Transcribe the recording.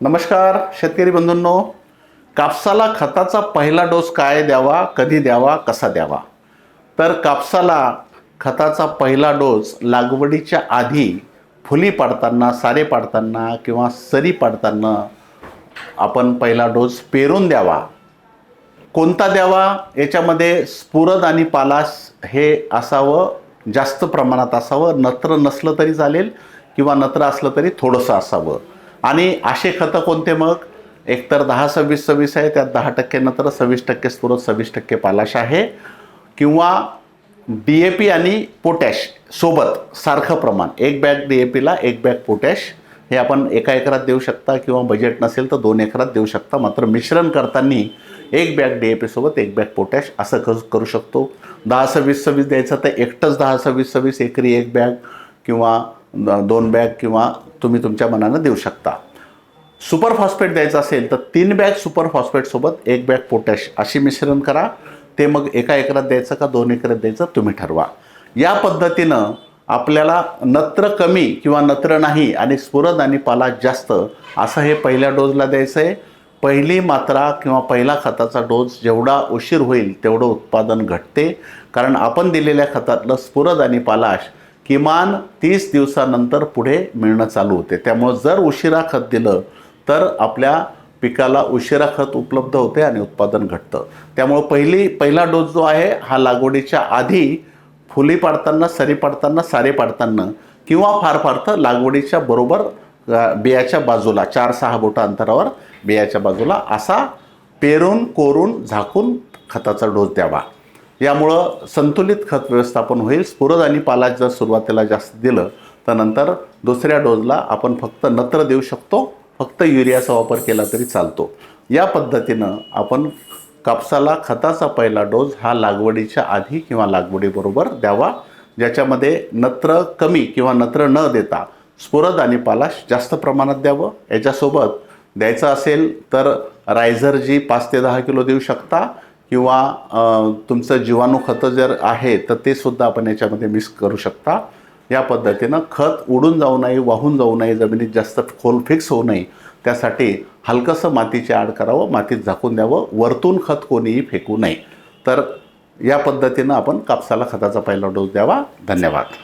नमस्कार शेतकरी बंधूंनो. कापसाला खताचा पहिला डोस काय द्यावा कधी द्यावा कसा द्यावा? तर कापसाला खताचा पहिला डोस लागवडीच्या आधी फुली पाडताना सारे पाडताना किंवा सरी पाडताना आपण पहिला डोस पेरून द्यावा. कोणता द्यावा? याच्यामध्ये स्फुरद आणि पालास हे असावं जास्त प्रमाणात असावं नत्र नसलं तरी चालेल किंवा नत्र असलं तरी थोडंसं असावं. आणि असे खतं कोणते मग? एकतर दहा सव्वीस सव्वीस आहे त्यात दहा टक्के नंतर सव्वीस टक्के स्फुरत सव्वीस टक्के पालाश आहे. किंवा डी ए पी आणि पोटॅश सोबत सारखं प्रमाण. एक बॅग डी ए पीला एक बॅग पोटॅश. हे आपण एका एकरात देऊ शकता किंवा बजेट नसेल तर दोन एकरात देऊ शकता. मात्र मिश्रण करताना एक बॅग डी ए पीसोबत एक बॅग पोटॅश असं करू करू शकतो. दहा सव्वीस सव्वीस द्यायचं तर एकटंच दहा सव्वीस सव्वीस एकरी एक बॅग किंवा दोन बॅग किंवा तुम्ही तुमच्या मनानं देऊ शकता. सुपर फॉस्फेट द्यायचं असेल तर तीन बॅग सुपर फॉस्फेटसोबत एक बॅग पोटॅश अशी मिश्रण करा. ते मग एका एकरात द्यायचं का दोन एकरात द्यायचं तुम्ही ठरवा. या पद्धतीनं आपल्याला नत्र कमी किंवा नत्र नाही आणि स्फुरद आणि पाला जास्त असं हे पहिल्या डोजला द्यायचं आहे पहिली मात्रा किंवा पहिला खताचा डोस जेवढा उशीर होईल तेवढं उत्पादन घटते. कारण आपण दिलेल्या खतातलं स्फुरद आणि पालाश किमान तीस दिवसानंतर पुढे मिळणं चालू होते. त्यामुळं जर उशिरा खत दिलं तर आपल्या पिकाला उशिरा खत उपलब्ध होते आणि उत्पादन घटतं. त्यामुळं पहिली पहिला डोस जो आहे हा लागवडीच्या आधी फुली पाडताना सरी पाडताना सारे पाडताना किंवा फार फार तर लागवडीच्या बरोबर बियाच्या बाजूला चार सहा बोटा अंतरावर बियाच्या बाजूला असा पेरून कोरून झाकून खताचा डोस द्यावा. यामुळं संतुलित खत व्यवस्थापन होईल. स्फुरद आणि पालाश जर सुरुवातीला जास्त दिलं तर नंतर दुसऱ्या डोजला आपण फक्त नत्र देऊ शकतो. फक्त युरियाचा वापर केला तरी चालतो. या पद्धतीनं आपण कापसाला खताचा पहिला डोस हा लागवडीच्या आधी किंवा लागवडीबरोबर द्यावा. ज्याच्यामध्ये नत्र कमी किंवा नत्र न देता स्फुरद आणि पालाश जास्त प्रमाणात द्यावं. याच्यासोबत द्यायचं असेल तर रायझर जी पाच ते दहा किलो देऊ शकता. किंवा तुमचं जीवाणू खतं जर आहे तर ते सुद्धा आपण याच्यामध्ये मिक्स करू शकता. या पद्धतीनं खत उडून जाऊ नये वाहून जाऊ नये जमिनीत जास्त खोल फिक्स होऊ नये. त्यासाठी हलकंसं मातीची आड करावं मातीत झाकून द्यावं. वरतून खत कोणीही फेकू नये. तर या पद्धतीनं आपण कापसाला खताचा पहिला डोस द्यावा. धन्यवाद.